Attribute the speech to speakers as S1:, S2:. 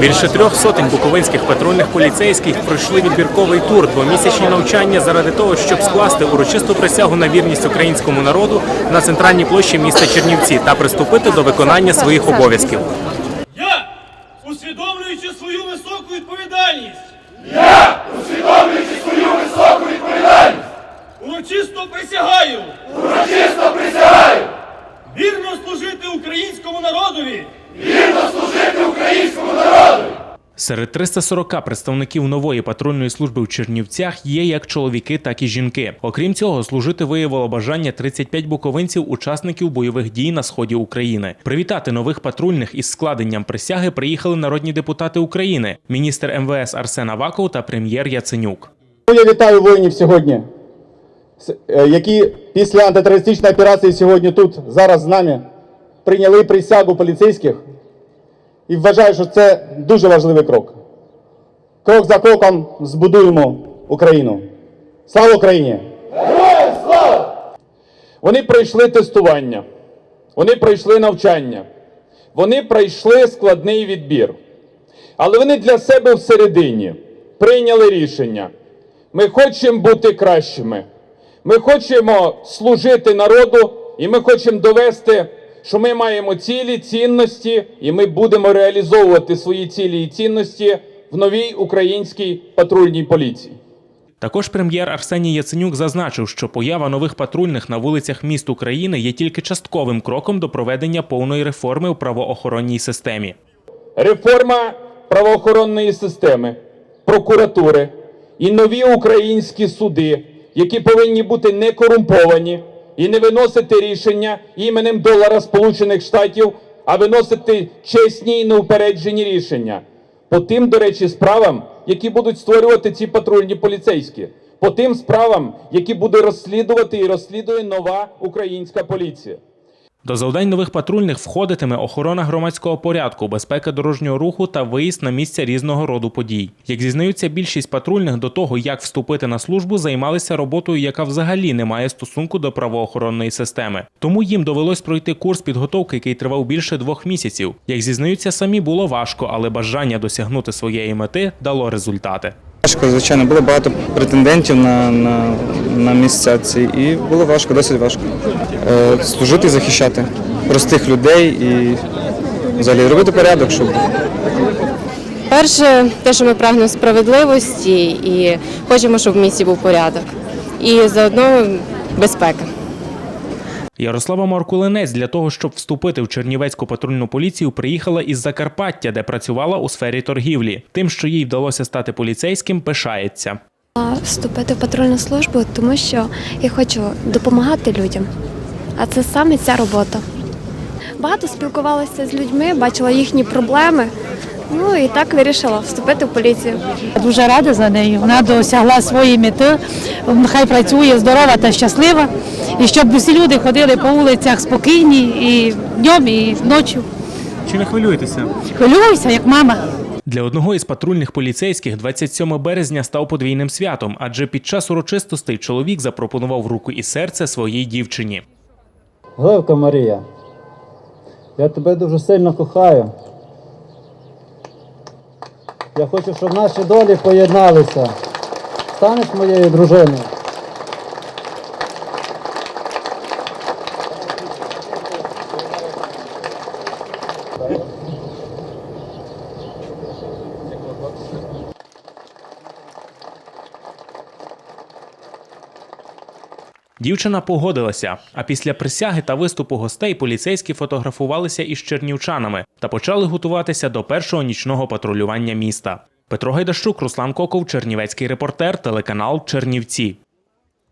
S1: Більше трьох сотень буковинських патрульних поліцейських пройшли відбірковий тур двомісячні навчання заради того, щоб скласти урочисту присягу на вірність українському народу на центральній площі міста Чернівці та приступити до виконання своїх обов'язків.
S2: Я, усвідомлюючи свою високу відповідальність. Я, усвідомлюючи свою високу відповідальність. Урочисто присягаю. Урочисто присягаю. Вірно служити українському народові.
S1: Серед 340 представників нової патрульної служби в Чернівцях є як чоловіки, так і жінки. Окрім цього, служити виявило бажання 35 буковинців, учасників бойових дій на сході України. Привітати нових патрульних із складенням присяги приїхали народні депутати України, міністр МВС Арсен Аваков та прем'єр Яценюк.
S3: Я вітаю воїнів сьогодні, е, які після антитерористичної операції сьогодні тут, зараз з нами, прийняли присягу поліцейських. І вважаю, що це дуже важливий крок. Крок за кроком збудуємо Україну. Слава Україні!
S4: Вони пройшли тестування, вони пройшли навчання, вони пройшли складний відбір. Але вони для себе всередині прийняли рішення. Ми хочемо бути кращими. Ми хочемо служити народу, і ми хочемо довести, що ми маємо цілі, цінності, і ми будемо реалізовувати свої цілі і цінності в новій українській патрульній поліції.
S1: Також прем'єр Арсеній Яценюк зазначив, що поява нових патрульних на вулицях міст України є тільки частковим кроком до проведення повної реформи у правоохоронній системі.
S4: реформа правоохоронної системи, прокуратури і нові українські суди, які повинні бути не корумповані і не виносити рішення іменем долара Сполучених Штатів, а виносити чесні і неупереджені рішення. По тим, до речі, справам, які будуть створювати ці патрульні поліцейські, по тим справам, які буде розслідувати і розслідує нова українська поліція.
S1: До завдань нових патрульних входитиме охорона громадського порядку, безпека дорожнього руху та виїзд на місця різного роду подій. Як зізнаються, більшість патрульних до того, як вступити на службу, займалися роботою, яка взагалі не має стосунку до правоохоронної системи. Тому їм довелось пройти курс підготовки, який тривав більше двох місяців. Як зізнаються самі, було важко, але бажання досягнути своєї мети дало результати.
S5: Важко, звичайно, було багато претендентів на, на, на місця ці, і було важко, досить важко. Е, служити і захищати простих людей і взагалі робити порядок, щоб
S6: Перше, те, що ми прагнемо справедливості і хочемо, щоб в місті був порядок. І заодно безпека.
S1: Ярослава Маркулинець для того, щоб вступити в Чернівецьку патрульну поліцію, приїхала із Закарпаття, де працювала у сфері торгівлі. Тим, що їй вдалося стати поліцейським, пишається.
S7: Вступити в патрульну службу, тому що я хочу допомагати людям. А це саме ця робота. Багато спілкувалася з людьми, бачила їхні проблеми. Ну і так вирішила вступити в поліцію.
S8: Я Дуже рада за нею. Вона досягла своєї мети. Нехай працює здорова та щаслива. І щоб усі люди ходили по вулицях спокійні і днем, і ночі.
S1: Чи не хвилюєтеся?
S8: Хвилююся, як мама.
S1: Для одного із патрульних поліцейських 27 березня став подвійним святом, адже під час урочистостей чоловік запропонував руку і серце своїй дівчині.
S3: Гливка Марія, я тебе дуже сильно кохаю. Я хочу, щоб наші долі поєдналися. Станеш моєю дружиною.
S1: Дівчина погодилася. А після присяги та виступу гостей поліцейські фотографувалися із чернівчанами та почали готуватися до першого нічного патрулювання міста. Петро Гайдащук, Руслан Коков, Чернівецький репортер, телеканал Чернівці.